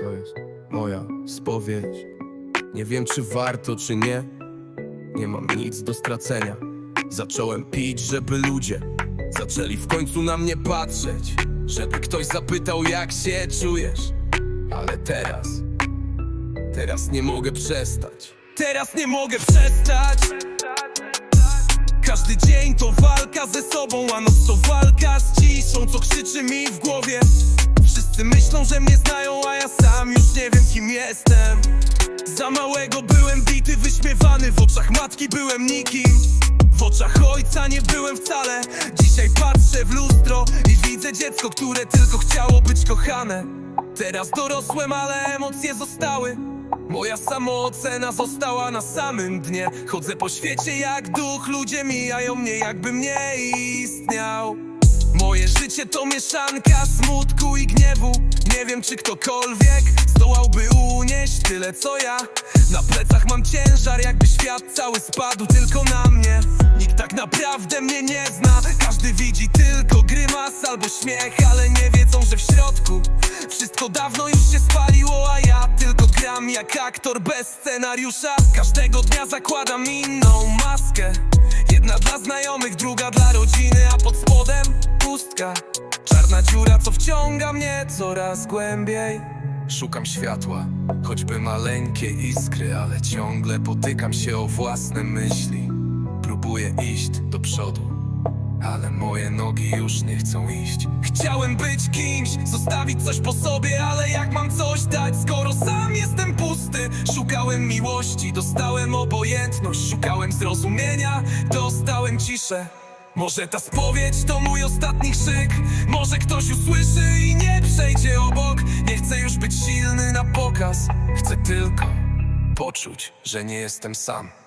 To jest moja spowiedź. Nie wiem, czy warto, czy nie. Nie mam nic do stracenia. Zacząłem pić, żeby ludzie zaczęli w końcu na mnie patrzeć. Żeby ktoś zapytał, jak się czujesz. Ale teraz, teraz nie mogę przestać. Teraz nie mogę przestać. Każdy dzień to walka ze sobą, a noc to walka z ciszą, co krzyczy mi w głowie. Wszyscy myślą, że mnie znają, a ja sam już nie wiem kim jestem. Za małego byłem bity, wyśmiewany, w oczach matki byłem nikim. W oczach ojca nie byłem wcale. Dzisiaj patrzę w lustro i widzę dziecko, które tylko chciało być kochane. Teraz dorosłem, ale emocje zostały. Moja samoocena została na samym dnie Chodzę po świecie jak duch, ludzie mijają mnie jakbym nie istniał Moje życie to mieszanka smutku i gniewu. Nie wiem czy ktokolwiek zdołałby unieść tyle co ja. Na plecach mam ciężar jakby świat cały spadł tylko na mnie. Nikt tak naprawdę mnie nie zna. Każdy widzi tylko grymas albo śmiech Ale nie wiedzą, że w środku Wszystko dawno już się spaliło, a ja tylko gram jak aktor bez scenariusza. Każdego dnia zakładam inną maskę. Jedna dla znajomych, druga dla rodziny, a pod spodem Czarna dziura, co wciąga mnie coraz głębiej. Szukam światła, choćby maleńkie iskry, ale ciągle potykam się o własne myśli. Próbuję iść do przodu, ale moje nogi już nie chcą iść. Chciałem być kimś, zostawić coś po sobie Ale jak mam coś dać, skoro sam jestem pusty? Szukałem miłości, dostałem obojętność Szukałem zrozumienia, dostałem ciszę może ta spowiedź to mój ostatni krzyk? Może ktoś usłyszy i nie przejdzie obok? Nie chcę już być silny na pokaz. Chcę tylko poczuć, że nie jestem sam